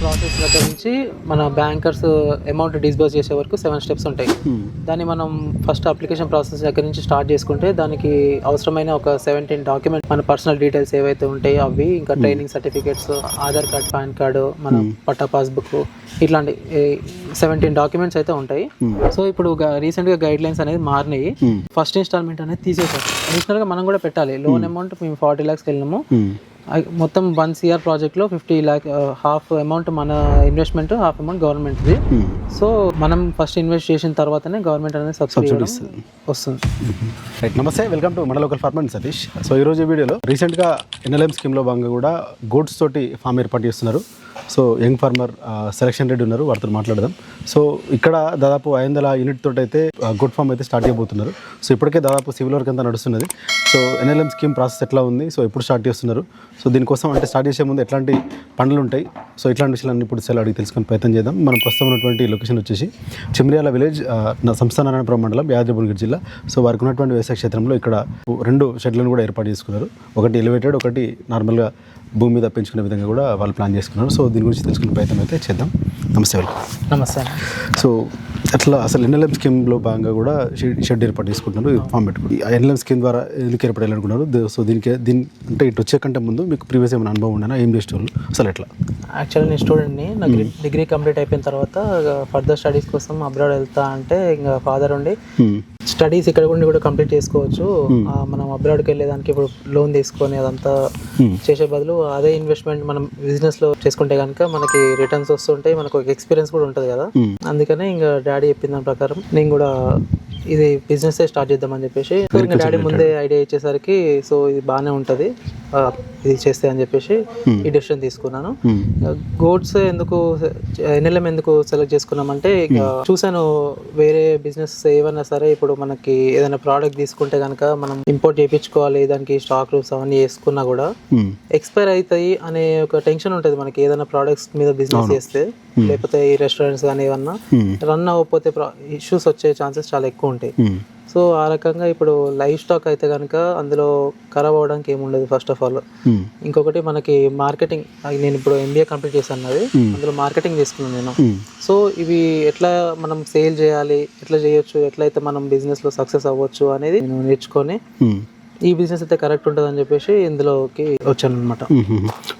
Process దగ్గర నుంచి మన బ్యాంకర్స్ అమౌంట్ డిస్బర్స్ చేసే వరకు సెవెన్ స్టెప్స్ ఉంటాయి. దాన్ని మనం ఫస్ట్ అప్లికేషన్ ప్రాసెస్ దగ్గర నుంచి స్టార్ట్ చేసుకుంటే దానికి అవసరమైన ఒక సెవెంటీన్ డాక్యుమెంట్ మన పర్సనల్ డీటెయిల్స్ ఏవైతే ఉంటాయో అవి ఇంకా training certificates Aadhaar card PAN card మన పట్టా పాస్బుక్ ఇట్లాంటి సెవెంటీన్ డాక్యుమెంట్స్ అయితే ఉంటాయి. సో ఇప్పుడు రీసెంట్గా గైడ్ లైన్స్ అనేది మారినాయి. ఫస్ట్ ఇన్స్టాల్మెంట్ అనేది తీసేసారు. అడిషనల్గా మనం కూడా పెట్టాలి. లోన్ అమౌంట్ మేము ఫార్టీ లాక్స్ వెళ్ళినాము. మొత్తం వన్ సిఆర్ ప్రాజెక్ట్లో ఫిఫ్టీ ల్యాక్ హాఫ్ అమౌంట్ మన ఇన్వెస్ట్మెంట్ హాఫ్ అమౌంట్ గవర్నమెంట్ది సో మనం ఫస్ట్ ఇన్వెస్ట్ చేసిన తర్వాతనే గవర్నమెంట్ అనేది సబ్సిడీ వస్తుంది. రైట్ నమస్తే వెల్కమ్ టు మన లోకల్ ఫార్మర్ సతీష్ సో ఈరోజు వీడియోలో రీసెంట్గా ఎన్ఎల్ఎం స్కీమ్లో భాగంగా కూడా గోడ్స్ తోటి ఫామ్ ఏర్పాటు చేస్తున్నారు. So young farmer selection Reddy ఉన్నారు వారితో మాట్లాడదాం. సో ఇక్కడ దాదాపు ఐదు వందల యూనిట్ తోటి అయితే గుడ్ ఫామ్ అయితే స్టార్ట్ చేయబోతున్నారు. సో ఇప్పటికే దాదాపు సివిల్ వర్క్ అంతా నడుస్తున్నది. సో ఎన్ఎల్ఎం స్కీమ్ ప్రాసెస్ ఎట్లా ఉంది? సో ఎప్పుడు స్టార్ట్ చేస్తున్నారు? సో దీనికోసం అంటే స్టార్ట్ చేసే ముందు ఎట్లాంటి పనులు ఉంటాయి? సో ఇట్లాంటి విషయాలన్నీ ఇప్పుడు సెల్ అడిగి తెలుసుకొని ప్రయత్నం చేద్దాం. మనం ప్రస్తుతం ఉన్నటువంటి లొకేషన్ వచ్చేసి చిమ్రియాల విలేజ్ ఆ, నా సంస్థ నారాయణపురం మండలం యాదగిరిగుంట జిల్లా. సో వారికి ఉన్నటువంటి వ్యవసాయ క్షేత్రంలో ఇక్కడ రెండు షెడ్లను కూడా ఏర్పాటు చేసుకున్నారు. ఒకటి ఎలివేటెడ్ ఒకటి నార్మల్గా భూమి మీద పెంచుకునే విధంగా కూడా వాళ్ళు ప్లాన్ చేసుకున్నారు. సో దీని గురించి తెలుసుకునే ప్రయత్నం అయితే చేద్దాం. నమస్తే వెల్కమ్ నమస్తే. సో అట్లా అసలు ఎన్ఎల్ఎం స్కీమ్లో భాగంగా కూడా షెడ్ ఏర్పాటు చేసుకుంటున్నారు ఫామ్ పెట్టుకుని ఎన్ఎల్ఎం స్కీమ్ ద్వారా ఎందుకు ఏర్పడాలనుకున్నారు ద- సో దీనికి దీని అంటే ఇటు వచ్చే కంటే ముందు మీకు ప్రీవియస్ ఏమైనా అనుభవం ఉండేనా ఏం చేసేవాళ్ళు అసలు ఎట్లా? యాక్చువల్లీ నేను స్టూడెంట్ని నాకు డిగ్రీ కంప్లీట్ అయిపోయిన తర్వాత ఫర్దర్ స్టడీస్ కోసం అబ్రాడ్ వెళ్తా అంటే ఇంకా ఫాదర్ ఉండి స్టడీస్ ఇక్కడ ఉండి కూడా కంప్లీట్ చేసుకోవచ్చు. ఆ, మనం అబ్రాడ్కి వెళ్ళేదానికి ఇప్పుడు లోన్ తీసుకొని అదంతా చేసే బదులు అదే ఇన్వెస్ట్మెంట్ మనం బిజినెస్లో చేసుకుంటే కనుక మనకి రిటర్న్స్ వస్తుంటాయి మనకు ఒక ఎక్స్పీరియన్స్ కూడా ఉంటుంది కదా. అందుకనే ఇంకా డాడీ చెప్పిన దాని ప్రకారం నేను కూడా ఇది బిజినెస్ స్టార్ట్ చేద్దామని చెప్పేసి. డాడీ ముందే ఐడియా ఇచ్చేసరికి సో ఇది బాగానే ఉంటుంది. ఇది చేస్తే అని చెప్పేసి ఈ డెసిషన్ తీసుకున్నాను. గోడ్స్ ఎందుకు ఎన్ఎల్ఎం ఎందుకు సెలెక్ట్ చేసుకున్నామంటే ఇక చూసాను వేరే బిజినెస్ ఏవైనా సరే ఇప్పుడు మనకి ఏదైనా ప్రోడక్ట్ తీసుకుంటే కనుక మనం ఇంపోర్ట్ చేయించుకోవాలి దానికి స్టాక్ రూమ్స్ అవన్నీ వేసుకున్నా కూడా ఎక్స్పైర్ అవుతాయి అనే ఒక టెన్షన్ ఉంటుంది మనకి. ఏదైనా ప్రోడక్ట్స్ మీద బిజినెస్ చేస్తే లేకపోతే ఈ రెస్టారెంట్స్ కానీ ఏమన్నా రన్ అవ్వకపోతే ఇష్యూస్ వచ్చే ఛాన్సెస్ చాలా ఎక్కువ ఉంటాయి. సో ఆ రకంగా ఇప్పుడు లైవ్ స్టాక్ అయితే కనుక అందులో ఖరాబ్ అవ్వడానికి ఏముండదు ఫస్ట్ ఆఫ్ ఆల్ ఇంకొకటి మనకి మార్కెటింగ్ నేను ఇప్పుడు ఎంబీఏ కంప్లీట్ చేశాను అది అందులో మార్కెటింగ్ తీసుకున్నాను నేను. సో ఇవి ఎట్లా మనం సేల్ చేయాలి ఎట్లా చేయొచ్చు ఎట్లయితే మనం బిజినెస్లో సక్సెస్ అవ్వచ్చు అనేది నేను నేర్చుకొని ఈ బిజినెస్ అయితే కరెక్ట్ ఉంటుంది అని చెప్పేసి ఇందులోకి వచ్చాను అనమాట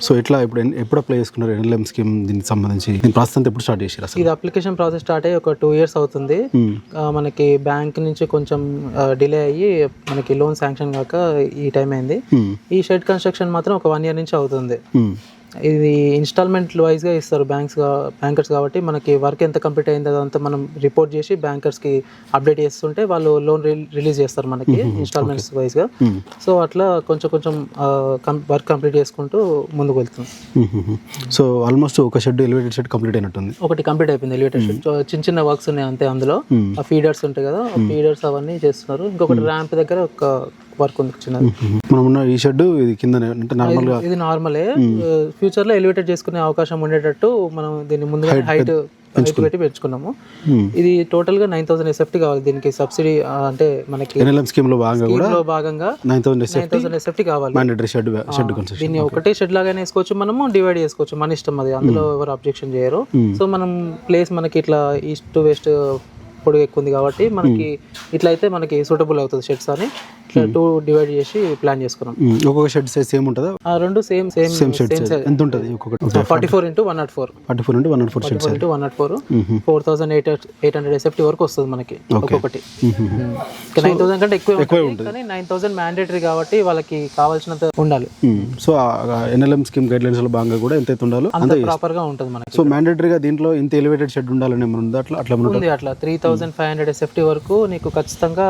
సో ఎట్లా ఇప్పుడు ఎప్పుడు అప్లై చేసుకున్నారు ఎన్ఎల్ఎం స్కీమ్ దీనికి సంబంధించి? దీని ప్రాసెస్ అంతా ఎప్పుడు స్టార్ట్ అసలు? ఇది అప్లికేషన్ ప్రాసెస్ స్టార్ట్ అయ్యి ఒక టూ ఇయర్స్ అవుతుంది. మనకి బ్యాంక్ నుంచి కొంచెం డిలే అయ్యి మనకి లోన్ శాంక్షన్ కాక ఈ టైం అయింది. ఈ షెడ్ కన్స్ట్రక్షన్ మాత్రం ఒక వన్ ఇయర్ నుంచి అవుతుంది. ఇది ఇన్స్టాల్మెంట్ వైజ్గా ఇస్తారు బ్యాంక్స్ బ్యాంకర్స్ కాబట్టి మనకి వర్క్ ఎంత కంప్లీట్ అయిందో అదంతా మనం రిపోర్ట్ చేసి బ్యాంకర్స్కి అప్డేట్ చేస్తుంటే వాళ్ళు లోన్ రిలీజ్ చేస్తారు మనకి ఇన్స్టాల్మెంట్స్ వైజ్గా. సో అట్లా కొంచెం కొంచెం వర్క్ కంప్లీట్ చేసుకుంటూ ముందుకు వెళ్తుంది మ్మ్. సో ఆల్మోస్ట్ ఒక షెడ్ ఎలివేటెడ్ షెడ్ కంప్లీట్ అయినట్టుంది. ఒకటి కంప్లీట్ అయిపోయింది ఎలివేటర్ చిన్న చిన్న వర్క్స్ ఉన్నాయి అంతే అందులో. ఆ ఫీడర్స్ ఉంటాయి కదా ఫీడర్స్ అవన్నీ చేస్తున్నారు. ఇంకొకటి ర్యాంప్ దగ్గర ఒక వర్క్ ఉంది చిన్నది. మనం ఉన్న ఈ షెడ్ ఇది కింద అంటే నార్మల్గా ఇది నార్మలే. ఫ్యూచర్లో ఎలివేటెడ్ చేసుకునే అవకాశం ఉండేటట్టు మనం దీన్ని ముందుగా హైట్ పెట్టి పెంచుకున్నాము. ఇది టోటల్గా నైన్ థౌసండ్ ఎస్ఎఫ్టీ కావాలి దీనికి సబ్సిడీ అంటే మనకి కూడా లో భాగంగా నైన్ థౌసండ్ ఎస్ఎఫ్టీ కావాలి. షెడ్ షెడ్ దీన్ని ఒకటే షెడ్ లాగానే వేసుకోవచ్చు మనము డివైడ్ చేసుకోవచ్చు. మన ఇష్టం అది అందులో ఎవరు అబ్జెక్షన్ చేయరు. సో మనం ప్లేస్ మనకి ఇట్లా ఈస్ట్ టు వెస్ట్ పొడుగు ఎక్కువ ఉంది కాబట్టి మనకి ఇట్లా అయితే మనకి సూటబుల్ అవుతుంది షెడ్స్ అని. ఇట్లా టూ డివైడ్ చేసి ప్లాన్ చేసుకున్నాం. ఒక్కొక్క షెడ్ సైజ్ సేమ్ ఉంటుందా? ఆ రెండు same same same shed size ఎంత ఉంటుంది ఒక్కొక్కటి? Forty four into one nought four forty four నుండి one nought four shed into one nought four four thousand eight eight hundred SFT వరకు వస్తుంది మనకి ఒక్కొక్కటి. నైన్ థౌసండ్ కంటే ఎక్కువ ఉంటుంది కానీ నైన్ థౌసండ్ మ్యాండేటరీ కాబట్టి వాళ్ళకి కావాల్సినంత ఉండాలి. సో ఎన్ఎల్ఎం స్కీమ్ గైడ్ లైన్స్లో భాగంగా కూడా ఎంత ఉండాలో అంత ప్రాపర్గా ఉంటుంది మనకి. సో మ్యాండేటరీగా దీంట్లో ఇంత ఎలివేటెడ్ షెడ్ ఉండాలని ఉందా? అట్లా అట్లా ఉంది అట్లా. Three thousand five hundred SFT వరకు నీకు ఖచ్చితంగా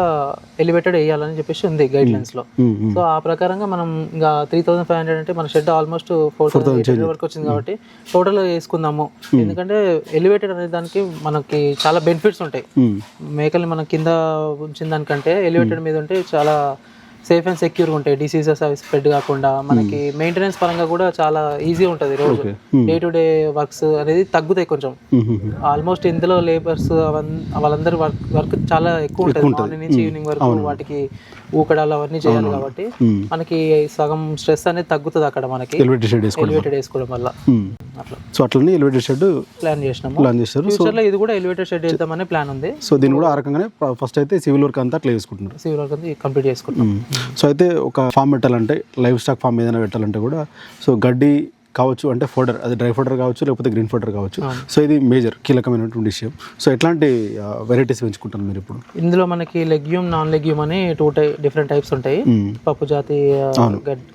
ఎలివేటెడ్ వేయాలని చెప్పేసి ఉంది గైడ్ లైన్స్లో. సో ఆ ప్రకారంగా మనం ఇంకా త్రీ థౌసండ్ ఫైవ్ హండ్రెడ్ అంటే మన షెడ్ ఆల్మోస్ట్ ఫోర్ థౌసండ్ వరకు వచ్చింది కాబట్టి టోటల్ వేసుకుందాము. ఎందుకంటే ఎలివేటెడ్ అనే దానికి మనకి చాలా బెనిఫిట్స్ ఉంటాయి. మేకల్ని మనం కింద ఉంచిన దానికంటే ఎలివేటెడ్ మీద ఉంటే చాలా సేఫ్ అండ్ సెక్యూర్ ఉంటాయి. డిసీజెస్ అవి స్ప్రెడ్ కాకుండా మనకి మెయింటెనెన్స్ పరంగా కూడా చాలా ఈజీ ఉంటుంది రోజు. డే టు డే వర్క్స్ అనేది తగ్గుతాయి కొంచెం. ఆల్మోస్ట్ ఇందులో లేబర్స్ వాళ్ళందరూ వర్క్ వర్క్ చాలా ఎక్కువ ఉంటుంది. మార్నింగ్ నుంచి ఈవినింగ్ వరకు వాటికి ఊకడాలు అవన్నీ చేయాలి కాబట్టి మనకి సగం స్ట్రెస్ అనేది తగ్గుతుంది అక్కడ మనకి. ఎలివేటెడ్ షెడ్ వేసుకోవడం వల్ల. సో అట్లనే ఎలివేటెడ్ షెడ్ ప్లాన్ చేసినాము. ప్లాన్ సో ఫ్యూచర్లో ఇది కూడా ఎలివేటెడ్ షెడ్ వేద్దామనే ప్లాన్ ఉంది. సో దీన్ని కూడా ఆ రకంగానే ఫస్ట్ అయితే సివిల్ వర్క్ అంతా అట్లా వేసుకుంటున్నారు సివిల్ వర్క్ అంతా కంప్లీట్ చేసుకుంటాం. సో అయితే ఒక ఫామ్ పెట్టాలంటే లైవ్ స్టాక్ ఫామ్ ఏదైనా పెట్టాలంటే కూడా సో గడ్డి కావచ్చు అంటే ఫోడర్ అది డ్రై ఫోడర్ కావచ్చు లేకపోతే గ్రీన్ ఫోడర్ కావచ్చు. సో ఇది మేజర్ కీలకమైనటువంటి విషయం. సో ఎట్లాంటి వెరైటీస్ పెంచుకుంటారు మీరు ఇప్పుడు? ఇందులో మనకి లెగ్యూమ్ నాన్ లెగ్యూమ్ అని టూ టై డిఫరెంట్ టైప్స్ ఉంటాయి. పప్పు జాతి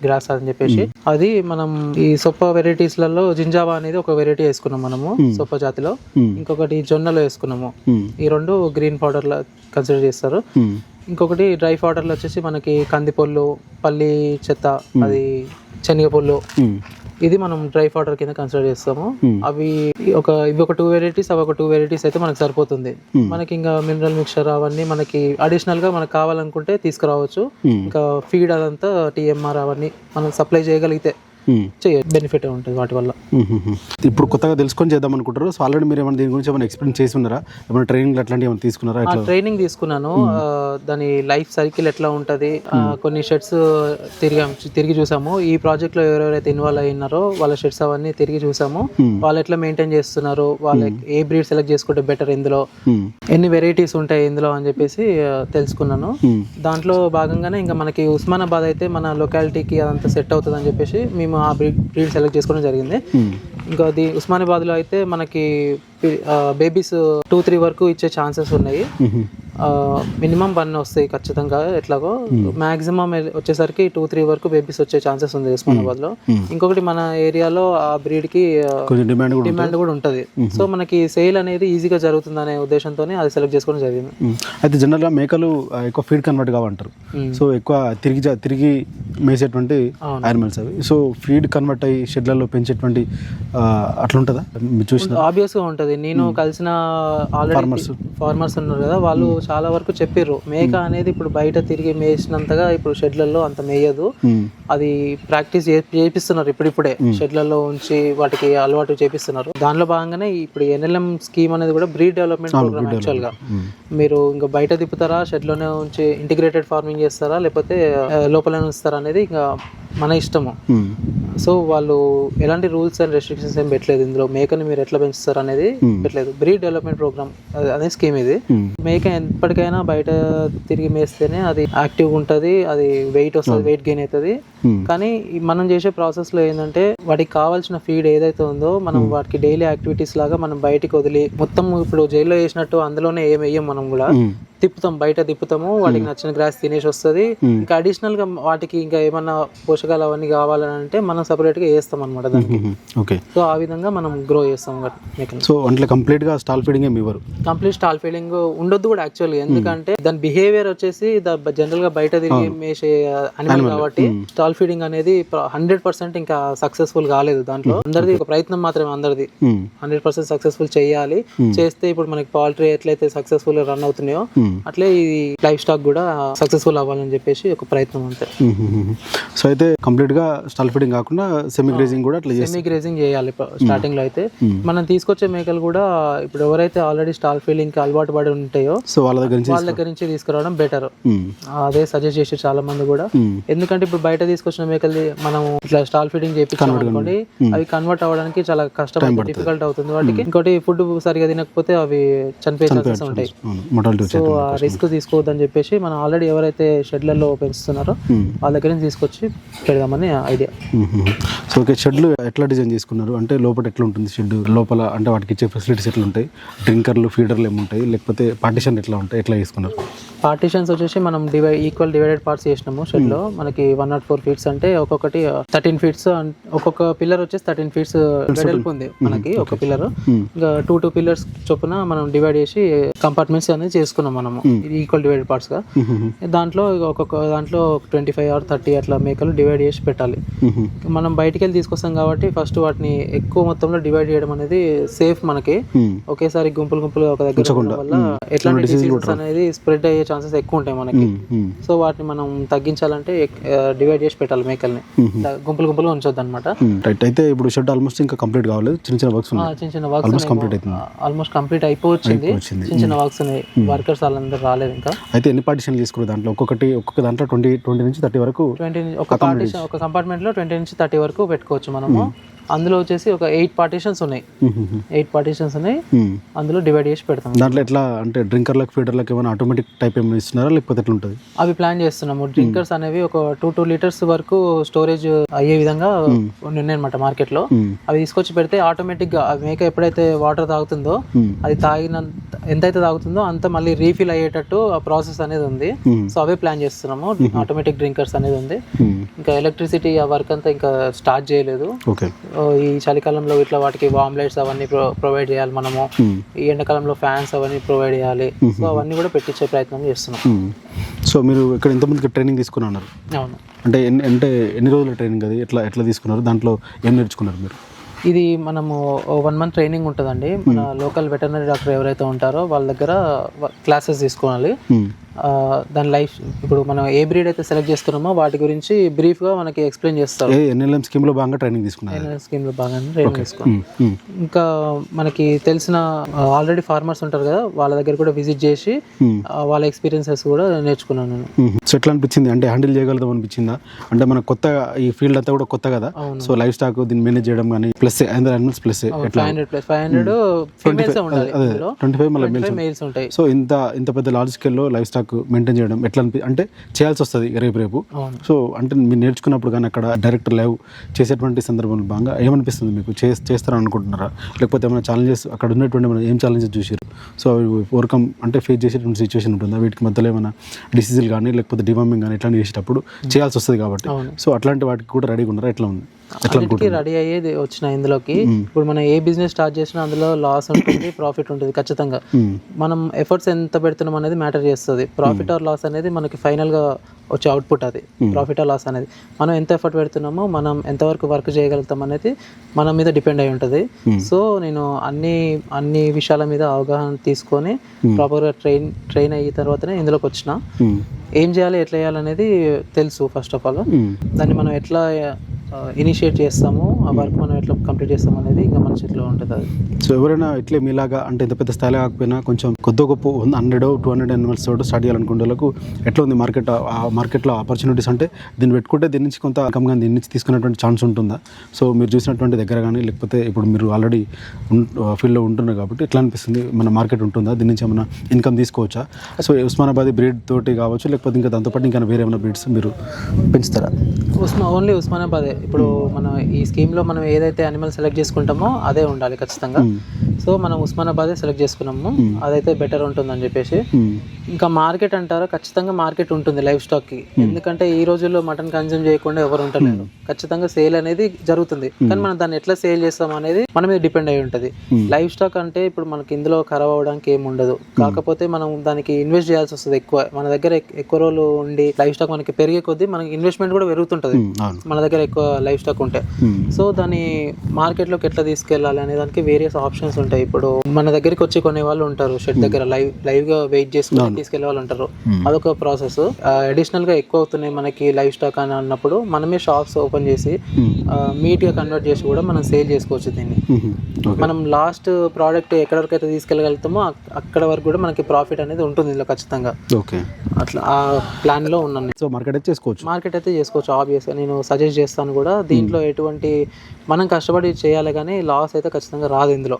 గ్రాస్ అని చెప్పేసి. అది మనం ఈ సొప్ప వెరైటీస్లలో జింజావా అనేది ఒక వెరైటీ వేసుకున్నాం మనము సొప్ప జాతిలో. ఇంకొకటి జొన్నలో వేసుకున్నాము. ఈ రెండు గ్రీన్ పౌడర్ లా కన్సిడర్ చేస్తారు. ఇంకొకటి డ్రై పౌడర్లో వచ్చేసి మనకి కందిపొల్లు పల్లి చెత్త అది శనగపొల్లు. ఇది మనం డ్రై పౌడర్ కింద కన్సిడర్ చేస్తాము. అవి ఒక ఇవి ఒక టూ వెరైటీస్ అవి ఒక టూ వెరైటీస్ అయితే మనకు సరిపోతుంది. మనకి ఇంకా మినరల్ మిక్చర్ అవన్నీ మనకి అడిషనల్గా మనకు కావాలనుకుంటే తీసుకురావచ్చు. ఇంకా ఫీడ్ అదంతా టీఎంఆర్ అవన్నీ మనం సప్లై చేయగలిగితే బెనిఫిట్ ఉంటుంది వాటి వల్ల. మ్మ్. ఇప్పుడు కొత్తగా తెలుసుకొని చేద్దాం అనుకుంటారు సో ఆల్రెడీ మీరు ఏమైనా దీని గురించి ఏమైనా ఎక్స్పీరియన్స్ చేసి ఉన్నారా? ఏమైనా ట్రైనింగ్ అట్లాంటివి ఏమైనా తీసుకున్నారా? ట్రైనింగ్ తీసుకున్నాను. ఆ, దాని లైఫ్ సైకిల్ ఎట్లా ఉంటది? కొన్ని షెడ్స్ తిరిగాం తిరిగి చూసాము. ఈ ప్రాజెక్ట్లో ఎవరెవరైతే ఇన్వాల్వ్ అయినారో వాళ్ళ షెడ్స్ అవన్నీ తిరిగి చూసాము. Hmm. వాళ్ళు ఎట్లా మెయింటైన్ చేస్తున్నారు? వాళ్ళ ఏ బ్రీడ్ సెలెక్ట్ చేసుకుంటే బెటర్ ఇందులో. ఎన్ని వెరైటీస్ ఉంటాయి ఇందులో అని చెప్పేసి తెలుసుకున్నాను. దాంట్లో భాగంగానే ఇంకా మనకి ఉస్మానాబాద్ అయితే మన లొకాలిటీకి అదంతా సెట్ అవుతుంది అని చెప్పేసి మేము ఆ బ్రీడ్ బ్రీడ్ సెలెక్ట్ చేసుకోవడం జరిగింది. మ్మ్. ఇంకా అది ఉస్మానాబాద్లో అయితే మనకి బేబీస్ టూ త్రీ వరకు ఇచ్చే ఛాన్సెస్ ఉన్నాయి. మ్మ్. మినిమం వన్ వస్తాయి ఖచ్చితంగా ఎట్లాగో. మాక్సిమం వచ్చేసరికి టూ త్రీ వరకు బేబీస్ వచ్చే ఛాన్సెస్ ఉంది ఉస్మానాబాద్లో. ఇంకొకటి మన ఏరియాలో ఆ బ్రీడ్కి కొంచెం డిమాండ్ కూడా ఉంటుంది. సో మనకి సేల్ అనేది ఈజీగా జరుగుతుంది అనే ఉద్దేశంతోనే అది సెలెక్ట్ చేసుకోవడం జరిగింది. మ్మ్. అయితే జనరల్గా మేకలు ఆ, ఎక్కువ ఫీడ్ కన్వర్ట్ కావంటారు. మ్మ్. సో ఎక్కువ తిరిగి తిరిగి మేసేటువంటి. యానిమల్స్ అవి. సో ఫీడ్ కన్వర్ట్ అయ్యి షెడ్లలో పెంచేటువంటి ఆ, అట్లా ఉంటుందా మీరు చూసిన ఆబ్వియస్గా ఉంటది. నేను కలిసిన ఆల్రెడీ ఫార్మర్స్ ఉన్నారు కదా వాళ్ళు చాలా వరకు చెప్పారు మేక అనేది ఇప్పుడు బయట తిరిగి మేసినంతగా ఇప్పుడు షెడ్లలో అంత మేయదు. అది ప్రాక్టీస్ చేపిస్తున్నారు ఇప్పుడిప్పుడే. షెడ్లలో ఉంచి వాటికి అలవాటు చేపిస్తున్నారు. దానిలో భాగంగానే ఇప్పుడు ఎన్ఎల్ఎం స్కీమ్ అనేది కూడా బ్రీడ్ డెవలప్మెంట్ ప్రోగ్రామ్ యాక్చువల్గా. మ్మ్. మీరు ఇంకా బయట తిప్పుతారా షెడ్లోనే ఉంచి ఇంటిగ్రేటెడ్ ఫార్మింగ్ చేస్తారా లేకపోతే లోపలనే ఉంచుతారా అనేది ఇంకా మన ఇష్టము. సో వాళ్ళు ఎలాంటి రూల్స్ అండ్ రెస్ట్రిక్షన్స్ ఏం పెట్టలేదు ఇందులో మేకని మీరు ఎట్లా పెంచుతారు అనేది. పెట్టలేదు బ్రీడ్ డెవలప్మెంట్ ప్రోగ్రామ్ అనే స్కీమ్ ఇది. మేక ఎప్పటికైనా బయట తిరిగి మేస్తేనే అది యాక్టివ్గా ఉంటుంది అది వెయిట్ వస్తుంది వెయిట్ గెయిన్ అవుతుంది. కానీ మనం చేసే ప్రాసెస్లో ఏంటంటే వాటికి కావాల్సిన ఫీడ్ ఏదైతే ఉందో మనం వాటికి డైలీ యాక్టివిటీస్ లాగా మనం బయటికి వదిలి మొత్తం ఇప్పుడు జైల్లో వేసినట్టు అందులోనే ఏం వేయం మనం కూడా. తిప్పుతాం బయట తిప్పుతాము వాటికి నచ్చిన గ్రాస్ తినేసి వస్తుంది. ఇంకా అడిషనల్గా వాటికి ఇంకా ఏమన్నా పోషకాలు అవన్నీ కావాలని అంటే మనం సపరేట్గా వేస్తాం అనమాట దానికి. ఓకే. సో ఆ విధంగా మనం గ్రో చేస్తాం సో అంటే కంప్లీట్గా స్టాల్ ఫీడింగ్ ఏమి ఇవ్వరు? కంప్లీట్ స్టాల్ ఫీలింగ్ ఉండొద్దు కూడా యాక్చువల్గా ఎందుకంటే దాని బిహేవియర్ వచ్చేసి జనరల్గా బయట తిరిగి మేసే అనిమల్ కాబట్టి స్టాల్ ఫీడింగ్ అనేది హండ్రెడ్ పర్సెంట్ ఇంకా సక్సెస్ఫుల్ కాలేదు దాంట్లో. అందరిది ఒక ప్రయత్నం మాత్రమే అందరిది. హండ్రెడ్ పర్సెంట్ సక్సెస్ఫుల్ చేయాలి. చేస్తే ఇప్పుడు మనకి పౌల్ట్రీ ఎట్లయితే సక్సెస్ఫుల్ రన్ అవుతున్నాయో. అట్లే ఈ లైఫ్ స్టాక్ కూడా సక్సెస్ఫుల్ అవ్వాలని చెప్పేసి ఒక ప్రయత్నం అంతే. సో అయితే కంప్లీట్గా స్టాల్ ఫీడింగ్ కాకుండా సెమీ గ్రేజింగ్ కూడా అట్లా సెమీ గ్రేజింగ్ చేయాలి స్టార్టింగ్లో అయితే. మనం తీసుకొచ్చే మేకలు కూడా ఇప్పుడు ఎవరైతే ఆల్రెడీ స్టాల్ ఫీలింగ్కి అలవాటు పడి ఉంటాయో సో వాళ్ళ దగ్గర నుంచి వాళ్ళ దగ్గర నుంచి తీసుకురావడం బెటర్. అదే సజెస్ట్ చేసే చాలా మంది కూడా. ఎందుకంటే ఇప్పుడు బయట తీసుకొచ్చిన మేకల్ని మనం ఇట్లా స్టాల్ ఫీడింగ్ చేయించాం అనుకోండి అవి కన్వర్ట్ అవ్వడానికి చాలా కష్టం డిఫికల్ట్ అవుతుంది వాటికి. ఇంకోటి ఫుడ్ సరిగా తినకపోతే అవి చనిపోయే ఛాన్సెస్ ఉంటాయి. సో ఆ రిస్క్ తీసుకోవద్దని చెప్పేసి మనం ఆల్రెడీ ఎవరైతే షెడ్లలో పెంచుతున్నారో. వాళ్ళ దగ్గర నుంచి తీసుకొచ్చి పెడదామని ఐడియా సో ఓకే షెడ్లు ఎట్లా డిజైన్ చేసుకున్నారు? అంటే లోపల ఎట్లా ఉంటుంది షెడ్ లోపల అంటే వాటికి ఇచ్చే ఫెసిలిటీస్ ఎట్లా ఉంటాయి డ్రింకర్లు ఫీడర్లు ఏముంటాయి? లేకపోతే పార్టిషన్ ఎట్లా ఉంటాయి? ఎట్లా చేసుకున్నారు? పార్టీషన్స్ వచ్చేసి మనం డివై ఈక్వల్ డివైడెడ్ పార్ట్స్ చేసినాము షెడ్లో మనకి వన్ నాట్ ఫోర్ ఫీట్స్ అంటే ఒక్కొక్కటి థర్టీన్ ఫీట్స్ ఒక్కొక్క పిల్లర్ వచ్చేసి థర్టీన్ ఫీట్స్ వెడల్పు ఉంది మనకి ఒక పిల్లర్ ఇంకా టూ టూ పిల్లర్స్ చొప్పున మనం డివైడ్ చేసి కంపార్ట్మెంట్స్ అనేది చేసుకున్నాం మనము. ఈక్వల్ డివైడెడ్ పార్ట్స్గా. దాంట్లో ఒక్కొక్క దాంట్లో ట్వంటీ ఫైవ్ ఆర్ థర్టీ అట్లా మేకలు డివైడ్ చేసి పెట్టాలి. మనం బయటికి వెళ్ళి తీసుకొస్తాం కాబట్టి ఫస్ట్ వాటిని ఎక్కువ మొత్తంలో డివైడ్ చేయడం అనేది సేఫ్ మనకి. ఒకేసారి గుంపులు గుంపులుగా ఒక దగ్గర వల్ల ఎట్లాంటి డిసీజెస్ అనేది స్ప్రెడ్ అయ్యే ఛాన్సెస్ ఎక్కువ ఉంటాయి మనకి. సో వాటిని మనం తగ్గించాలంటే డివైడ్ చేసి పెట్టాలి మేకల్ని. గుంపులు గుంపులు ఉంచొద్దు అనమాట. రైట్. అయితే ఇప్పుడు షెడ్ ఆల్మోస్ట్ ఇంకా కంప్లీట్ కావాలి చిన్న చిన్న వర్క్స్ చిన్న చిన్న ఆల్మోస్ట్ వర్క్స్ కంప్లీట్ అవుతుంది ఆల్మోస్ట్ కంప్లీట్ అయిపోవచ్చింది. వచ్చింది చిన్న చిన్న వర్క్స్ ఉన్నాయి. వర్కర్స్ వాళ్ళందరూ రాలేదు ఇంకా. అయితే ఎన్ని పార్టిషన్ తీసుకున్నారు దాంట్లో? ఒక్కొక్కటి ఒక్కొక్క దాంట్లో ట్వంటీ ట్వంటీ నుంచి థర్టీ వరకు ట్వంటీ ఒక పార్టీషన్ ఒక కంపార్ట్మెంట్లో ట్వంటీ నుంచి థర్టీ వరకు పెట్టుకోవచ్చు మనము. అందులో వచ్చేసి ఒక ఎయిట్ పార్టీషన్స్ ఉన్నాయి. ఎయిట్ పార్టీషన్స్ ఉన్నాయి. అందులో డివైడ్ చేసి పెడతాం. దాంట్లో ఎట్లా అంటే డ్రింకర్లకు ఫీడర్లకు ఏమైనా ఆటోమేటిక్ టైప్ ఏమైనా ఇస్తున్నారా? లేకపోతే ఎట్లా ఉంటుంది? అవి ప్లాన్ చేస్తున్నాము. డ్రింకర్స్ అనేవి ఒక టూ టూ లీటర్స్ వరకు స్టోరేజ్ అయ్యే విధంగా ఉన్నాయి అనమాట మార్కెట్లో. అవి తీసుకొచ్చి పెడితే ఆటోమేటిక్గా మేక ఎప్పుడైతే వాటర్ తాగుతుందో. అది తాగిన ఎంతైతే తాగుతుందో అంత మళ్ళీ రీఫిల్ అయ్యేటట్టు ఆ ప్రాసెస్ అనేది ఉంది. సో అవే ప్లాన్ చేస్తున్నాము. ఆటోమేటిక్ డ్రింకర్స్ అనేది ఉంది. ఇంకా ఎలక్ట్రిసిటీ ఆ వర్క్ అంతా ఇంకా స్టార్ట్ చేయలేదు. ఈ చలికాలంలో ఇట్లా వాటికి వామ్ లైట్స్ అవన్నీ ప్రొ ప్రొవైడ్ చేయాలి మనము. మ్మ్. ఈ ఎండాకాలంలో ఫ్యాన్స్ అవన్నీ ప్రొవైడ్ చేయాలి. సో అవన్నీ కూడా పెట్టించే ప్రయత్నం చేస్తున్నాం. సో మీరు ఇక్కడ ఎంతమందికి ట్రైనింగ్ తీసుకుని ఉన్నారు? అవును. అంటే ఎన్ని అంటే ఎన్ని రోజుల ట్రైనింగ్ అది? ఎట్లా ఎట్లా తీసుకున్నారు? దాంట్లో ఏం నేర్చుకున్నారు మీరు? ఇది మనము వన్ మంత్ ట్రైనింగ్ ఉంటుందండి. మన లోకల్ వెటర్నరీ డాక్టర్ ఎవరైతే ఉంటారో వాళ్ళ దగ్గర క్లాసెస్ తీసుకోవాలి. దాని లైఫ్. ఇప్పుడు మనం ఏ బ్రీడ్ అయితే సెలెక్ట్ చేస్తున్నామో వాటి గురించి బ్రీఫ్గా మనకి ఎక్స్ప్లెయిన్ చేస్తారు. ఎన్ఎల్ఎం స్కీమ్లో భాగంగా ట్రైనింగ్ తీసుకున్నారు. స్కీమ్లో బాగానే ట్రైనింగ్. మ్మ్. ఇంకా మనకి తెలిసిన ఆల్రెడీ ఫార్మర్స్ ఉంటారు కదా వాళ్ళ దగ్గర కూడా విజిట్ చేసి వాళ్ళ ఎక్స్పీరియన్సెస్ కూడా నేర్చుకున్నాను నేను. మ్మ్. సో ఎట్లా అనిపించింది? అంటే హ్యాండిల్ చేయగలుగుతాం అనిపించిందా? అంటే మన కొత్త ఈ ఫీల్డ్ అంతా కూడా కొత్త కదా. సో లైఫ్ స్టాక్ దీన్ని మేనేజ్ చేయడం కానీ plus animals plus five hundred plus five hundred females twenty five మళ్ళీ ఫైవ్ మెయిల్స్ ఉంటాయి. సో ఇంత ఇంత పెద్ద లార్జ్ స్కేల్లో లైఫ్ స్టాక్ మెయింటైన్ చేయడం ఎట్లా అనిపి అంటే చేయాల్సి వస్తుంది రేపు రేపు. సో అంటే మీరు నేర్చుకున్నప్పుడు కానీ అక్కడ డైరెక్ట్ లైవ్ చేసేటువంటి సందర్భంలో భాగంగా ఏమనిపిస్తుంది మీకు? చేస్తారని అనుకుంటున్నారా? లేకపోతే ఏమైనా ఛాలెంజెస్ అక్కడ ఉన్నటువంటి ఏమైనా ఏం ఛాలెంజెస్ చూసారు సో అవి ఓవర్కమ్ అంటే ఫేస్ చేసేటువంటి సిచ్యువేషన్ ఉంటుందా? వీటికి మధ్యలో ఏమైనా డిసీజులు కానీ లేకపోతే డివార్మింగ్ కానీ ఇట్లాంటి చేసేటప్పుడు చేయాల్సి వస్తుంది కాబట్టి. సో అట్లాంటి వాటికి కూడా రెడీగా ఉన్నారా? ఎట్లా ఉంది? అన్నిటికీ రెడీ అయ్యేది వచ్చిన ఇందులోకి. ఇప్పుడు మనం ఏ బిజినెస్ స్టార్ట్ చేసినా అందులో లాస్ ఉంటుంది ప్రాఫిట్ ఉంటుంది ఖచ్చితంగా. మనం ఎఫర్ట్స్ ఎంత పెడుతున్నాం అనేది మ్యాటర్ చేస్తుంది. ప్రాఫిట్ ఆర్ లాస్ అనేది మనకి final గా వచ్చే అవుట్పుట్ అది. ప్రాఫిట్ ఆర్ లాస్ అనేది. మనం ఎంత ఎఫర్ట్ పెడుతున్నామో మనం ఎంతవరకు వర్క్ చేయగలుగుతాం అనేది మన మీద డిపెండ్ అయి ఉంటుంది. సో నేను అన్ని అన్ని విషయాల మీద అవగాహన తీసుకొని ప్రాపర్గా ట్రైన్ ట్రైన్ అయిన తర్వాతనే ఇందులోకి వచ్చిన. ఏం చేయాలి ఎట్లా చేయాలనేది తెలుసు ఫస్ట్ ఆఫ్ ఆల్. దాన్ని మనం ఎట్లా ఇనిషియేట్ చేస్తాము ఆ వర్క్ మనం ఎట్లా కంప్లీట్ చేస్తాం అనేది ఇంకా మన చేతిలో ఉంటుంది అది. సో ఎవరైనా ఇట్లే మీలాగా అంటే ఇంత పెద్ద స్థాయిలో కాకపోయినా కొంచెం కొద్ది గొప్ప హండ్రెడ్ టూ హండ్రెడ్ అనిమల్స్ తోటి స్టార్ట్ చేయాలనుకునే వాళ్ళకు ఎట్లా ఉంది మార్కెట్ ఆ మార్కెట్లో ఆపర్చునిటీస్ అంటే దీన్ని పెట్టుకుంటే దీని నుంచి కొంత ఇన్కమ్ కానీ దీని నుంచి తీసుకునేటువంటి ఛాన్స్ ఉంటుందా? సో మీరు చూసినటువంటి దగ్గర కానీ లేకపోతే ఇప్పుడు మీరు ఆల్రెడీ ఫీల్డ్లో ఉంటున్నారు కాబట్టి ఎట్లా అనిపిస్తుంది? మన మార్కెట్ ఉంటుందా? దీని నుంచి ఏమైనా ఇన్కమ్ తీసుకోవచ్చా? సో ఉస్మానాబాద్ బ్రీడ్ తోటి కావచ్చు లేకపోతే ఇంకా దాంతోపాటు ఇంకా వేరే ఏమైనా బ్రీడ్స్ మీరు పెంచుతారా? ఉస్మా ఓన్లీ ఉస్మానాబాదే. ఇప్పుడు మనం ఈ స్కీమ్లో మనం ఏదైతే అనిమల్ సెలెక్ట్ చేసుకుంటామో అదే ఉండాలి ఖచ్చితంగా. సో మనం ఉస్మానాబాదే సెలెక్ట్ చేసుకున్నాము. అదైతే బెటర్ ఉంటుందని చెప్పేసి. ఇంకా మార్కెట్ అంటారా? ఖచ్చితంగా మార్కెట్ ఉంటుంది లైఫ్ స్టాక్కి. ఎందుకంటే ఈ రోజుల్లో మటన్ కన్జ్యూమ్ చేయకుండా ఎవరు ఉంటలేరు. ఖచ్చితంగా సేల్ అనేది జరుగుతుంది. కానీ మనం దాన్ని ఎట్లా సేల్ చేస్తాం అనేది మన మీద డిపెండ్ అయి ఉంటుంది. లైఫ్ స్టాక్ అంటే ఇప్పుడు మనకి ఇందులో ఖరాబ్ అవ్వడానికి ఏమి ఉండదు. కాకపోతే మనం దానికి ఇన్వెస్ట్ చేయాల్సి వస్తుంది ఎక్కువ. మన దగ్గర ఎక్- ఎక్కువ రోజులు ఉండి లైఫ్ స్టాక్ మనకి పెరిగే కొద్దీ మనకి ఇన్వెస్ట్మెంట్ కూడా పెరుగుతుంటుంది. మన దగ్గర ఎక్కువ లైఫ్ స్టాక్ ఉంటే. మ్మ్. సో దాన్ని మార్కెట్లోకి ఎట్లా తీసుకెళ్ళాలి అనే దానికి వేరియస్ ఆప్షన్స్ ఉంటాయి. ఇప్పుడు మన దగ్గరికి వచ్చి కొనే వాళ్ళు ఉంటారు. షెడ్ దగ్గర లైవ్ లైవ్గా వెయిట్ చేసుకుని తీసుకెళ్ళే వాళ్ళు ఉంటారు. అదొక ప్రాసెస్ అడిషనల్గా ఎక్కువ అవుతున్నాయి మనకి లైవ్ స్టాక్ అని అన్నప్పుడు మనమే షాప్స్ ఓపెన్ చేసి మీట్గా కన్వర్ట్ చేసి కూడా మనం సేల్ చేసుకోవచ్చు దీన్ని. మనం లాస్ట్ ప్రోడక్ట్ ఎక్కడ వరకు అయితే తీసుకెళ్ళగలుగుతామో అక్- అక్కడ వరకు కూడా మనకి ప్రాఫిట్ అనేది ఉంటుంది ఇందులో ఖచ్చితంగా. ఓకే అట్లా ఆ ప్లాన్లో ఉన్నాను. నేను. సో మార్కెట్ అయితే చేసుకోవచ్చు. మార్కెట్ అయితే చేసుకోవచ్చు ఆబ్వియస్గా నేను సజెస్ట్ చేస్తాను కూడా దీంట్లో ఎటువంటి మనం కష్టపడి చేయాలి కానీ లాస్ అయితే ఖచ్చితంగా రాదు ఇందులో.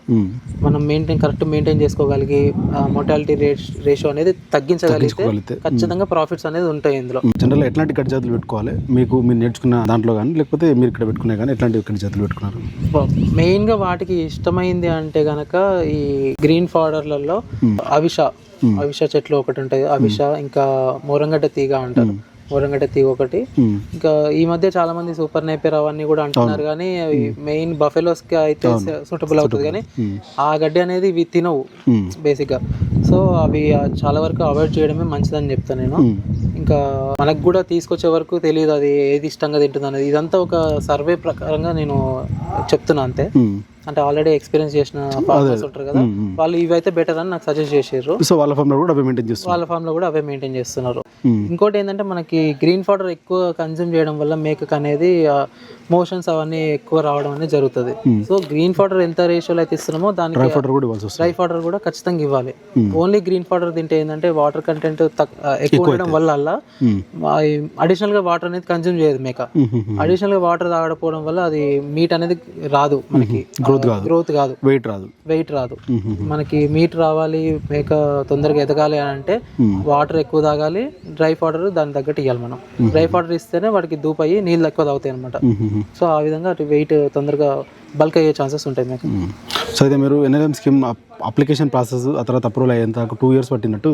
మనం మెయింటైన్ కరెక్ట్ మెయింటైన్ చేసుకోగలిగి మోటాలిటీ రేట్ రేషియో అనేది తగ్గించగలిగితే. ఖచ్చితంగా ప్రాఫిట్స్ అనేది ఉంటాయి ఇందులో. జనరల్ ఎట్లాంటి కట్ జాతులు పెట్టుకోవాలి? మీకు మీరు నేర్చుకున్న దాంట్లో కానీ లేకపోతే మీరు ఇక్కడ పెట్టుకునే కానీ ఎట్లాంటి కట్ జాతులు పెట్టుకున్నారు మెయిన్గా వాటికి ఇష్టమైంది అంటే గనక ఈ గ్రీన్ ఫాడర్లలో అవిష. అవిష చెట్లు ఒకటి ఉంటాయి. అవిష ఇంకా మోరంగడ్డ తీగ అంటారు. మోరంగడ్డ తీగ ఒకటి. ఇంకా ఈ మధ్య చాలా మంది సూపర్ నేపర్ అవన్నీ కూడా అంటున్నారు కానీ అవి మెయిన్ బఫెలోస్కి అయితే సూటబుల్ అవుతుంది కానీ. ఆ గడ్డి అనేది ఇవి తినవు. బేసిక్గా సో అవి చాలా వరకు అవాయిడ్ చేయడమే మంచిదని చెప్తాను నేను. ఇంకా మనకు కూడా తీసుకొచ్చే వరకు తెలియదు అది ఏది ఇష్టంగా తింటుంది అనేది ఇదంతా ఒక సర్వే ప్రకారంగా నేను చెప్తున్నా అంతే. అంటే ఆల్రెడీ ఎక్స్పీరియన్స్ చేసిన ఫార్మర్స్ ఉంటారు కదా వాళ్ళు ఇవైతే బెటర్ అని నాకు సజెస్ట్ చేసారు సో వాళ్ళ ఫామ్లో కూడా అవి మెయింటైన్ చేస్తున్నారు. వాళ్ళ ఫామ్లో కూడా అవే మెయింటైన్ చేస్తున్నారు. ఇంకోటి ఏంటంటే మనకి గ్రీన్ ఫాడర్ ఎక్కువ కన్జ్యూమ్ చేయడం వల్ల మేకక్ అనేది మోషన్స్ అవన్నీ ఎక్కువ రావడం అనేది జరుగుతుంది. సో గ్రీన్ ఫాడర్ ఎంత రేషియోలో అయితే ఇస్తున్నామో దానికి ఫోటో కూడా ఇవ్వాల్సి వస్తుంది. డ్రై ఫాడర్ కూడా ఖచ్చితంగా ఇవ్వాలి. ఓన్లీ గ్రీన్ ఫాడర్ తింటే ఏంటంటే వాటర్ కంటెంట్ ఎక్కువ ఉండడం వల్ల అడిషనల్గా వాటర్ అనేది కన్జ్యూమ్ చేయదు మేక. అడిషనల్గా వాటర్ తాగకపోవడం వల్ల అది మీట్ అనేది రాదు మనకి. గ్రోత్ కాదు. గ్రోత్ కాదు. వెయిట్ రాదు. వెయిట్ రాదు. మనకి మీట్ రావాలి మేక తొందరగా ఎదగాలి అని అంటే వాటర్ ఎక్కువ తాగాలి డ్రై ఫాడర్ దాని తగ్గట్టు ఇవ్వాలి మనం. డ్రై ఫాడర్ ఇస్తేనే వాడికి దూప్ అయ్యి నీళ్ళు ఎక్కువ తాగుతాయి అనమాట సో ఆ విధంగా అటు వెయిట్ తొందరగా బల్క్ అయ్యే ఛాన్సెస్ ఉంటాయి మీకు. సో అయితే మీరు ఎన్ఎల్ఎం స్కీమ్ అప్లికేషన్ ప్రాసెస్ ఆ తర్వాత అప్రూవల్ అయ్యేంత టూ ఇయర్స్ పట్టినట్టు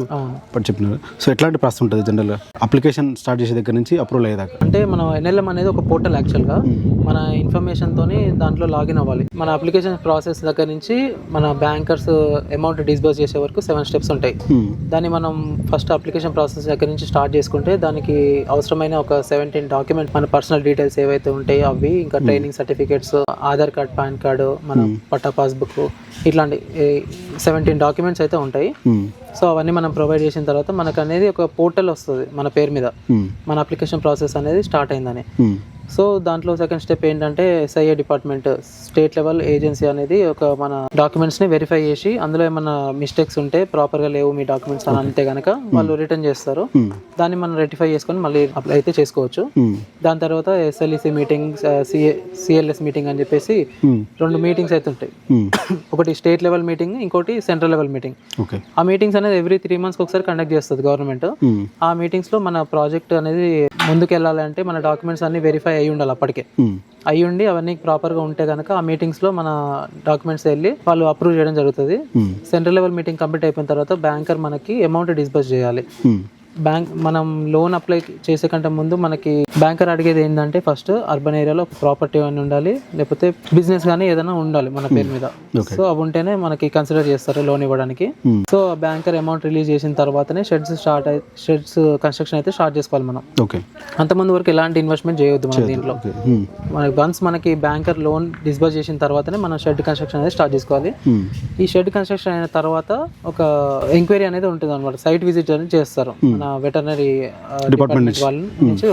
పట్టి చెప్పినారు. సో ఎట్లాంటి ప్రాసెస్ ఉంటుంది జనరల్గా అప్లికేషన్ స్టార్ట్ చేసే దగ్గర నుంచి అప్రూవల్ అయ్యేదాకా? అంటే మనం ఎన్ఎల్ఎం అనేది ఒక పోర్టల్ యాక్చువల్గా మన ఇన్ఫర్మేషన్ తోని దాంట్లో లాగిన్ అవ్వాలి. మన అప్లికేషన్ ప్రాసెస్ దగ్గర నుంచి మన బ్యాంకర్స్ అమౌంట్ డిస్బర్స్ చేసే వరకు సెవెన్ స్టెప్స్ ఉంటాయి. దాన్ని మనం ఫస్ట్ అప్లికేషన్ ప్రాసెస్ దగ్గర నుంచి స్టార్ట్ చేసుకుంటే దానికి అవసరమైన ఒక సెవెంటీన్ డాక్యుమెంట్ మన పర్సనల్ డీటెయిల్స్ ఏవైతే ఉంటాయో అవి ఇంకా training certificates Aadhaar card PAN card మన పట్టా పాస్బుక్ ఇట్లాంటి సెవెంటీన్ డాక్యుమెంట్స్ అయితే ఉంటాయి. సో అవన్నీ మనం ప్రొవైడ్ చేసిన తర్వాత మనకు అనేది ఒక పోర్టల్ వస్తుంది మన పేరు మీద. మన అప్లికేషన్ ప్రాసెస్ అనేది స్టార్ట్ అయిందని. సో దాంట్లో సెకండ్ స్టెప్ ఏంటంటే SIA department state level agency అనేది ఒక మన డాక్యుమెంట్స్ని వెరిఫై చేసి అందులో ఏమైనా మిస్టేక్స్ ఉంటే ప్రాపర్గా లేవు మీ డాక్యుమెంట్స్ అని అంటే కనుక వాళ్ళు రిటర్న్ చేస్తారు. దాన్ని మనం రెటిఫై చేసుకొని మళ్ళీ అప్లై అయితే చేసుకోవచ్చు. దాని తర్వాత SLEC meeting CA CLS meeting అని చెప్పేసి రెండు మీటింగ్స్ అయితే ఉంటాయి. ఒకటి స్టేట్ లెవెల్ మీటింగ్ ఇంకోటి సెంట్రల్ లెవెల్ మీటింగ్ ఆ మీటింగ్స్ అనేది ఎవ్రీ త్రీ మంత్స్కి ఒకసారి కండక్ట్ చేస్తుంది గవర్నమెంట్ ఆ మీటింగ్స్లో మన ప్రాజెక్ట్ అనేది ముందుకు వెళ్ళాలంటే మన డాక్యుమెంట్స్ అన్ని వెరిఫై అయి ఉండాలి అప్పటికే. అయి ఉండి అవన్నీ ప్రాపర్గా ఉంటే కనుక ఆ మీటింగ్స్లో మన డాక్యుమెంట్స్ వెళ్ళి వాళ్ళు అప్రూవ్ చేయడం జరుగుతుంది. సెంట్రల్ లెవెల్ మీటింగ్ కంప్లీట్ అయిపోయిన తర్వాత బ్యాంకర్ మనకి అమౌంట్ డిస్బర్స్ చేయాలి. బ్యాంక్ మనం లోన్ అప్లై చేసే కంటే ముందు మనకి బ్యాంకర్ అడిగేది ఏంటంటే ఫస్ట్ అర్బన్ ఏరియాలో ప్రాపర్టీ అని ఉండాలి లేకపోతే బిజినెస్ కానీ ఏదైనా ఉండాలి మన పేరు మీద. సో అవి ఉంటేనే మనకి కన్సిడర్ చేస్తారు లోన్ ఇవ్వడానికి. సో బ్యాంకర్ అమౌంట్ రిలీజ్ చేసిన తర్వాతనే షెడ్స్ స్టార్ట్ షెడ్స్ కన్స్ట్రక్షన్ అయితే స్టార్ట్ చేసుకోవాలి మనం. ఓకే అంతమంది వరకు ఎలాంటి ఇన్వెస్ట్మెంట్ చేయొద్దు మనం దీంట్లో. మనకి వన్స్ మనకి బ్యాంకర్ లోన్ డిస్బర్స్ చేసిన తర్వాతనే మనం షెడ్ కన్స్ట్రక్షన్ అనేది స్టార్ట్ చేసుకోవాలి. ఈ షెడ్ కన్స్ట్రక్షన్ అయిన తర్వాత ఒక ఎంక్వైరీ అనేది ఉంటుంది అనమాట సైట్ విజిట్ అనేది చేస్తారు మన వెటర్నరీ డిపార్ట్మెంట్ వాళ్ళ నుంచి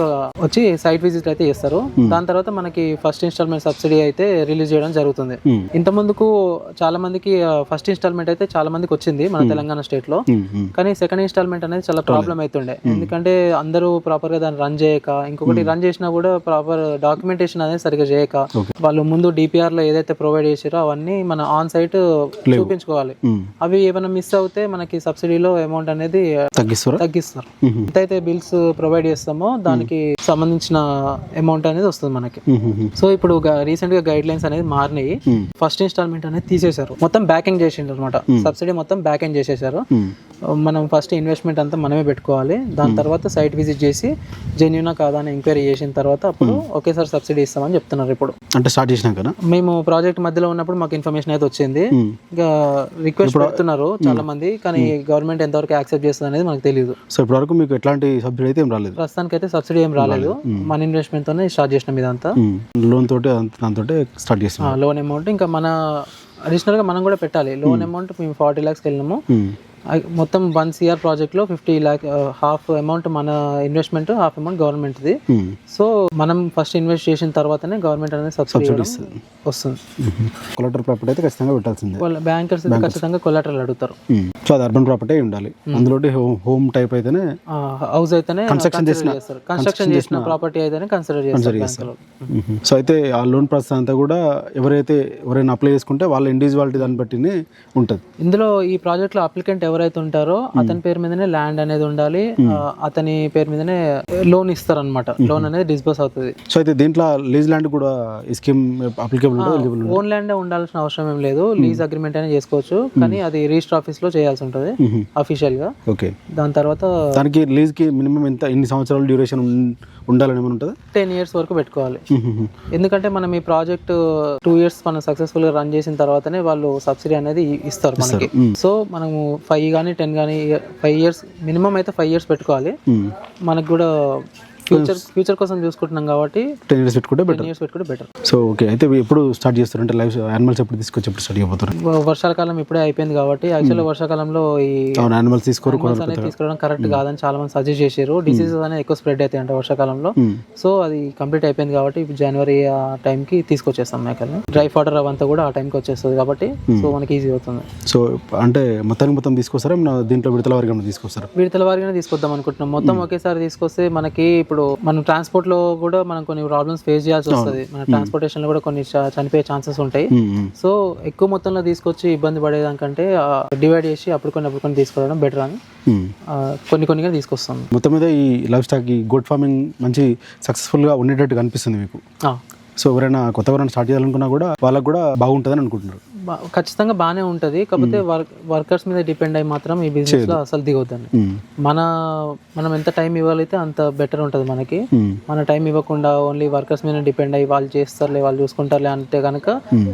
వచ్చి సైట్ విజిట్ అయితే చేస్తారు. దాని తర్వాత మనకి ఫస్ట్ ఇన్స్టాల్మెంట్ సబ్సిడీ అయితే రిలీజ్ చేయడం జరుగుతుంది. ఇంత ముందుకు చాలా మందికి ఫస్ట్ ఇన్స్టాల్మెంట్ అయితే చాలా మందికి వచ్చింది మన తెలంగాణ స్టేట్లో. కానీ సెకండ్ ఇన్స్టాల్మెంట్ అనేది చాలా ప్రాబ్లం అవుతుండే ఎందుకంటే అందరూ ప్రాపర్గా దాన్ని రన్ చేయక ఇంకొకటి రన్ చేసినా కూడా ప్రాపర్ డాక్యుమెంటేషన్ అనేది సరిగ్గా చేయక వాళ్ళు ముందు డిపిఆర్లో ఏదైతే ప్రొవైడ్ చేసారో అవన్నీ మన ఆన్ సైట్ చూపించుకోవాలి. అవి ఏమైనా మిస్ అవుతే మనకి సబ్సిడీలో అమౌంట్ అనేది తగ్గిస్తారా? తగ్గిస్తారు ఎంతైతే బిల్స్ ప్రొవైడ్ చేస్తామో దానికి సంబంధించిన అమౌంట్ అనేది వస్తుంది మనకి. సో ఇప్పుడు రీసెంట్గా గైడ్ లైన్స్ అనేది మారినాయి. ఫస్ట్ ఇన్స్టాల్మెంట్ అనేది తీసేశారు. మొత్తం బ్యాకింగ్ చేసిండ్రు అనమాట సబ్సిడీ మొత్తం బ్యాకింగ్ చేసేసారు మనం ఫస్ట్ ఇన్వెస్ట్మెంట్ అంతా మనమే పెట్టుకోవాలి. దాని తర్వాత సైట్ విజిట్ చేసి జెన్యునా కాదా అని ఎంక్వైరీ చేసిన తర్వాత అప్పుడు ఒకేసారి సబ్సిడీ ఇస్తామని చెప్తున్నారు ఇప్పుడు. అంటే స్టార్ట్ చేసినాకనా? మేము ప్రాజెక్ట్ మధ్యలో ఉన్నప్పుడు మాకు ఇన్ఫర్మేషన్ అయితే వచ్చింది. ఇంకా రిక్వెస్ట్ పెడుతున్నారు చాలా మంది కానీ గవర్నమెంట్ ఎంతవరకు యాక్సెప్ట్ చేస్తుంది అనేది మనకు తెలియదు సో ఇప్పటివరకు మీకు ఎట్లాంటి సబ్సిడీ అయితే ఏం రాలేదు? ప్రస్తుతానికి అయితే సబ్సిడీ ఏం రాలేదు. మన ఇన్వెస్ట్మెంట్ తోనే స్టార్ట్ చేసినాం ఇదంతా. లోన్ తోటి అంత- దాంతో స్టార్ట్ చేస్తాం లోన్ అమౌంట్ ఇంకా మన అడిషనల్గా మనం కూడా పెట్టాలి. లోన్ అమౌంట్ మేము ఫార్టీ ల్యాక్స్ వెళ్ళినాము. మొత్తం వన్ సిఆర్ ప్రాజెక్ట్లో ఫిఫ్టీ ల్యాక్ హాఫ్ అమౌంట్ మన ఇన్వెస్ట్మెంట్ హాఫ్ అమౌంట్ గవర్నమెంట్ ది. సో మనం ఫస్ట్ ఇన్వెస్ట్ చేసిన తర్వాతనే గవర్నమెంట్ అనేది సబ్సిడీ వస్తుంది. కొలెక్టర్ ప్రాపర్టీ అయితే ఖచ్చితంగా పెట్టాల్సిందే. వాళ్ళ బ్యాంకర్స్ ఖచ్చితంగా కొలాటరల్ అడుగుతారు. సో అది అర్బన్ ప్రాపర్టీ ఉండాలి. అందులో హోమ్ టైప్ అయితేనే హౌస్ అయితేనే Construction చేసిన- కన్స్ట్రక్షన్ చేసిన ప్రాపర్టీ అయితేనే కన్సిడర్ చేస్తారు సో అయితే ఆ లోన్ ప్రాసెస్ అంతా కూడా ఎవరైతే ఎవరైనా అప్లై చేసుకుంటే వాళ్ళ ఇండివిజువాలిటీ దాన్ని బట్టినే ఉంటుంది. ఇందులో ఈ ప్రాజెక్ట్లో అప్లికెంట్ ఎవరైతే ఉంటారో అతని పేరు మీదనే ల్యాండ్ అనేది ఉండాలి. ఆ, అతని పేరు మీదనే లోన్ ఇస్తారు అనమాట లోన్ అనేది డిస్బర్స్ అవుతుంది. సో అయితే దీంట్లో లీజ్ ల్యాండ్ కూడా ఈ స్కీమ్ అప్లికేబుల్ ఓన్ ల్యాండ్ ఉండాల్సిన అవసరం ఏం లేదు. లీజ్ అగ్రిమెంట్ అయినా చేసుకోవచ్చు. కానీ అది రిజిస్టర్ ఆఫీస్లో చేయాల్సి ఉంటుంది. అఫీషియల్గా. ఓకే దాని తర్వాత దానికి లీజ్కి మినిమం ఎంత ఎన్ని సంవత్సరాలు డ్యూరేషన్ ఉండాలని ఉంటుందా? టెన్ ఇయర్స్ వరకు పెట్టుకోవాలి. ఎందుకంటే మనం ఈ ప్రాజెక్ట్ టూ ఇయర్స్ మనం సక్సెస్ఫుల్గా రన్ చేసిన తర్వాతనే వాళ్ళు సబ్సిడీ అనేది ఇస్తారు మనకి. సో మనము ఫైవ్ కానీ టెన్ కానీ ఫైవ్ ఇయర్స్ మినిమం అయితే ఫైవ్ ఇయర్స్ పెట్టుకోవాలి. మనకు కూడా ఫ్యూచర్ ఫ్యూచర్ కోసం చూసుకుంటున్నాం కాబట్టి టెన్ ఇయర్స్ పెట్టుకుంటే బెటర్ ఇయర్స్ పెట్టుకుంటే బెటర్ సో ఓకే అయితే ఎప్పుడు స్టార్ట్ చేస్తారు అంటే లైఫ్ యానిమల్స్ ఎప్పుడు తీసుకొచ్చి ఎప్పుడు స్టార్ట్ అయిపోతారు వర్షాకాలం ఇప్పుడే అయిపోయింది కాబట్టి యాక్చువల్గా వర్షాకాలంలో ఈ యానిమల్స్ తీసుకోరు తీసుకోవడం కరెక్ట్ కాదని చాలా మంది సజెస్ట్ చేశారు డిసీజెస్ అనేది ఎక్కువ స్ప్రెడ్ అవుతాయి అంటే వర్షాకాలంలో సో అది కంప్లీట్ అయిపోయింది కాబట్టి జనవరి ఆ టైంకి తీసుకొచ్చేస్తాం మేకల్ని. డ్రై ఫాటర్ అవంతా కూడా ఆ టైంకి వచ్చేస్తుంది కాబట్టి సో మనకి ఈజీ అవుతుంది. సో అంటే మొత్తానికి మొత్తం తీసుకొస్తారా? దీంట్లో విడతల వారిగా తీసుకొస్తారా? విడతల వారిగానే తీసుకొద్దాం అనుకుంటున్నాం. మొత్తం ఒకేసారి తీసుకొస్తే మనకి ఇప్పుడు మనం ట్రాన్స్పోర్ట్లో కూడా మనం కొన్ని ప్రాబ్లమ్స్ ఫేస్ చేయాల్సి వస్తుంది. మన ట్రాన్స్పోర్టేషన్లో కూడా కొన్ని చనిపోయే ఛాన్సెస్ ఉంటాయి. సో ఎక్కువ మొత్తంలో తీసుకొచ్చి ఇబ్బంది పడేదానికంటే డివైడ్ చేసి అప్పుడు కొన్ని అప్పుడు కొన్ని తీసుకోవడం బెటర్ అని కొన్ని కొన్నిగా తీసుకొస్తాం. మొత్తం మీద ఈ లైఫ్ స్టాక్ ఈ గోడ్ ఫార్మింగ్ మంచి సక్సెస్ఫుల్గా ఉండేటట్టు కనిపిస్తుంది మీకు. సో ఎవరైనా కొత్తగా ఎవరైనా స్టార్ట్ చేయాలనుకున్నా కూడా వాళ్ళకి కూడా బాగుంటుందని అనుకుంటున్నారు. ఖచ్చితంగా బాగానే ఉంటుంది. కాకపోతే వర్క్ వర్కర్స్ మీద డిపెండ్ అయ్యి మాత్రం ఈ బిజినెస్లో అసలు దిగొద్దండి. మన మనం ఎంత టైం ఇవ్వాలైతే అంత బెటర్ ఉంటుంది మనకి. మన టైం ఇవ్వకుండా ఓన్లీ వర్కర్స్ మీద డిపెండ్ అయ్యి వాళ్ళు చేస్తారులే వాళ్ళు చూసుకుంటారులే అంటే కనుక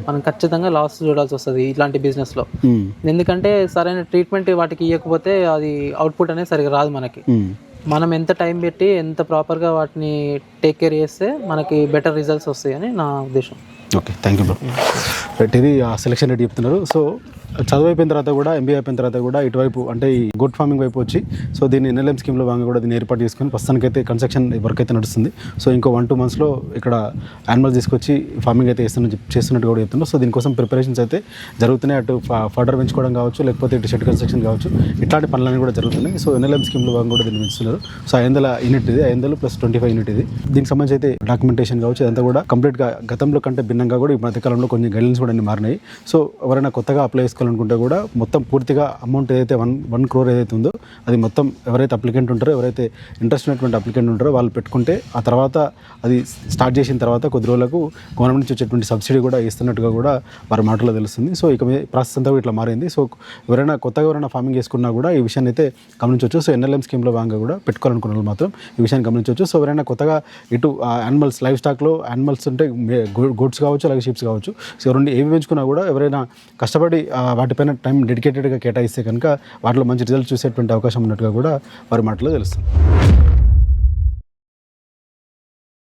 మనం ఖచ్చితంగా లాస్ చూడాల్సి వస్తుంది ఇట్లాంటి బిజినెస్లో. ఎందుకంటే సరైన ట్రీట్మెంట్ వాటికి ఇవ్వకపోతే అది అవుట్పుట్ అనేది సరిగా రాదు మనకి. మనం ఎంత టైం పెట్టి ఎంత ప్రాపర్గా వాటిని టేక్ కేర్ చేస్తే మనకి బెటర్ రిజల్ట్స్ వస్తాయని నా ఉద్దేశం. Okay thank you bro right ఇది ఆ సెలక్షన్ రేట్ చెప్తున్నారు. సో చదువు అయిపోయిన తర్వాత కూడా ఎంబీఏ అయిపోయిన తర్వాత కూడా ఇటువైపు అంటే ఈ గుడ్ ఫార్మింగ్ వైపు వచ్చి సో దీన్ని ఎన్ఎల్ఎం స్కీమ్లో భాగంగా కూడా దీన్ని ఏర్పాటు చేసుకొని ప్రస్తుతానికి అయితే కన్స్ట్రక్షన్ వర్క్ అయితే నడుస్తుంది. సో ఇంకో వన్ టూ మంత్స్లో ఇక్కడ యానిమల్స్ తీసుకొచ్చి ఫార్మింగ్ అయితే చేస్తున్న చేస్తున్నట్టు కూడా చెప్తున్నారు. సో దీనికోసం ప్రిపరేషన్స్ అయితే జరుగుతున్నాయి. అటు ఫర్డర్ పెంచుకోవడం కావచ్చు లేకపోతే ఇటు షెడ్ కన్స్ట్రక్షన్ కావచ్చు ఇట్లాంటి పనులన్నీ కూడా జరుగుతున్నాయి. సో ఎన్ఎల్ఎం స్కీమ్లో భాగంగా కూడా దీన్ని పెంచుతున్నారు. సో ఐదు వందల యూనిట్ ఇది ఐదు వందలు ప్లస్ ట్వంటీ ఫైవ్ యూనిట్ ఇది. దీనికి సంబంధించి అయితే డాక్యుమెంటేషన్ కావచ్చు అదంతా కూడా కంప్లీట్గా గతంలో కంటే భిన్నంగా కూడా ఈ మధ్యకాలంలో కొన్ని గైడ్లైన్స్ కూడా అన్ని మారినాయి. సో ఎవరైనా కొత్తగా అప్లై తీసుకోవాలనుకుంటే కూడా మొత్తం పూర్తిగా అమౌంట్ ఏదైతే వన్ వన్ క్రోర్ ఏదైతే ఉందో అది మొత్తం ఎవరైతే అప్లికెంట్ ఉంటారో ఎవరైతే ఇంట్రెస్ట్ ఉన్నటువంటి అప్లికెంట్ ఉంటారో వాళ్ళు పెట్టుకుంటే ఆ తర్వాత అది స్టార్ట్ చేసిన తర్వాత కొద్ది రోజులకు గవర్నమెంట్ నుంచి వచ్చేటువంటి సబ్సిడీ కూడా ఇస్తున్నట్టుగా కూడా వారి మాటలో తెలుస్తుంది. సో ఇక ప్రాసెస్ అంతా కూడా ఇట్లా మారింది. సో ఎవరైనా కొత్తగా ఎవరైనా ఫార్మింగ్ చేసుకున్నా కూడా ఈ విషయాన్ని అయితే గమనించవచ్చు. సో ఎన్ఎల్ఎం స్కీమ్లో భాగంగా కూడా పెట్టుకోవాలనుకున్న వాళ్ళు మాత్రం ఈ విషయాన్ని గమనించవచ్చు. సో ఎవరైనా కొత్తగా ఇటు యానిమల్స్ లైఫ్ స్టాక్లో యానిమల్స్ ఉంటే గోడ్స్ కావచ్చు అలాగే షిప్స్ కావచ్చు. సో రెండు ఏవి పెంచుకున్నా కూడా ఎవరైనా కష్టపడి ఆ, వాటిపైన టైం డెడికేటెడ్గా కేటాయిస్తే కనుక వాటిలో మంచి రిజల్ట్ చూసేటువంటి అవకాశం ఉన్నట్టుగా కూడా వారి మాటలో తెలుస్తుంది.